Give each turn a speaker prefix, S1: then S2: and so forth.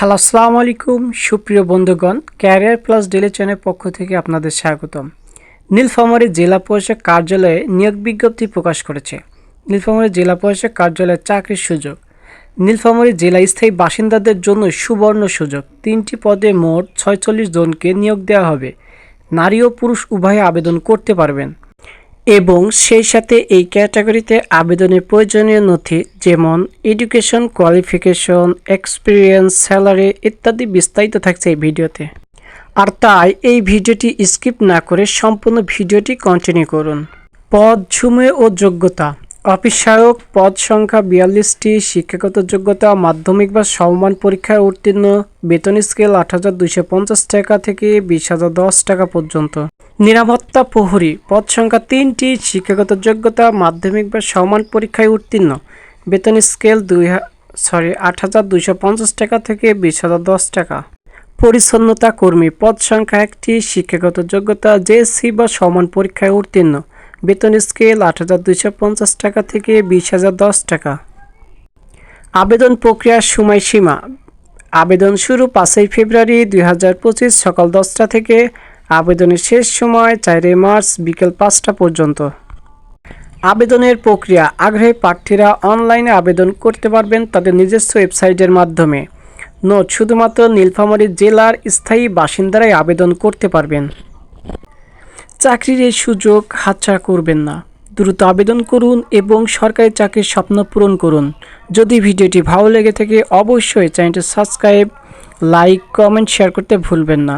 S1: Hello, আসসালামু আলাইকুম। সুপ্রিয় বন্ধুগণ, ক্যারিয়ার প্লাস ডেলি চ্যানেলের পক্ষ থেকে আপনাদের স্বাগতম। নীলফামারী জেলা পরিষদ কার্যালয়ে নিয়োগ বিজ্ঞপ্তি প্রকাশ করেছে। নীলফামারী জেলা পরিষদ কার্যালয়ে চাকরির সুযোগ। নীলফামারী জেলা স্থায়ী বাসিন্দাদের জন্য সুবর্ণ সুযোগ। তিনটি পদে মোট ছয়চল্লিশ জনকে নিয়োগ দেওয়া হবে। নারী ও পুরুষ উভয়ে আবেদন করতে পারবেন। এবং সেই সাথে এই ক্যাটাগরিতে আবেদনের প্রয়োজনীয় নথি যেমন এডুকেশন, কোয়ালিফিকেশন, এক্সপিরিয়েন্স, স্যালারি ইত্যাদি বিস্তারিত থাকছে এই ভিডিওতে। আর তাই এই ভিডিওটি স্কিপ না করে সম্পূর্ণ ভিডিওটি কন্টিনিউ করুন। পদ ঝুমে ও যোগ্যতা। অফিস সহায়ক পদ সংখ্যা বিয়াল্লিশটি, শিক্ষাগত যোগ্যতা, মাধ্যমিক বা সমমান পরীক্ষায় উত্তীর্ণ, বেতন স্কেল আট হাজার দুইশো পঞ্চাশ টাকা থেকে বিশ হাজার দশ টাকা পর্যন্ত। নিরাপত্তা প্রহরী পদ সংখ্যা তিনটি, শিক্ষাগত যোগ্যতা, মাধ্যমিক বা সমান পরীক্ষায় উত্তীর্ণ, বেতন স্কেল দুই সরি আট হাজার দুইশো পঞ্চাশ টাকা থেকে বিশ হাজার দশ টাকা। পরিচ্ছন্নতা কর্মী পদ সংখ্যা একটি, শিক্ষাগত যোগ্যতা, জেএসসি বা সমান পরীক্ষায় উত্তীর্ণ বেতন স্কেল আট হাজার দুইশো পঞ্চাশ টাকা থেকে বিশ হাজার দশ টাকা। আবেদন প্রক্রিয়ার সময়সীমা। আবেদন শুরু পাঁচই ফেব্রুয়ারি দুই হাজার পঁচিশ সকাল দশটা থেকে। আবেদনের শেষ সময় চারই মার্চ বিকেল পাঁচটা পর্যন্ত। আবেদনের প্রক্রিয়া। আগ্রহী প্রার্থীরা অনলাইনে আবেদন করতে পারবেন তাদের নিজস্ব ওয়েবসাইটের মাধ্যমে। নোট শুধুমাত্র নীলফামারী জেলার স্থায়ী বাসিন্দারাই আবেদন করতে পারবেন। চাকরির এই সুযোগ হাতছাড়া করবেন না। দ্রুত আবেদন করুন এবং সরকারি চাকরির স্বপ্ন পূরণ করুন। যদি ভিডিওটি ভালো লেগে থাকে, অবশ্যই চ্যানেলটি সাবস্ক্রাইব, লাইক, কমেন্ট, শেয়ার করতে ভুলবেন না।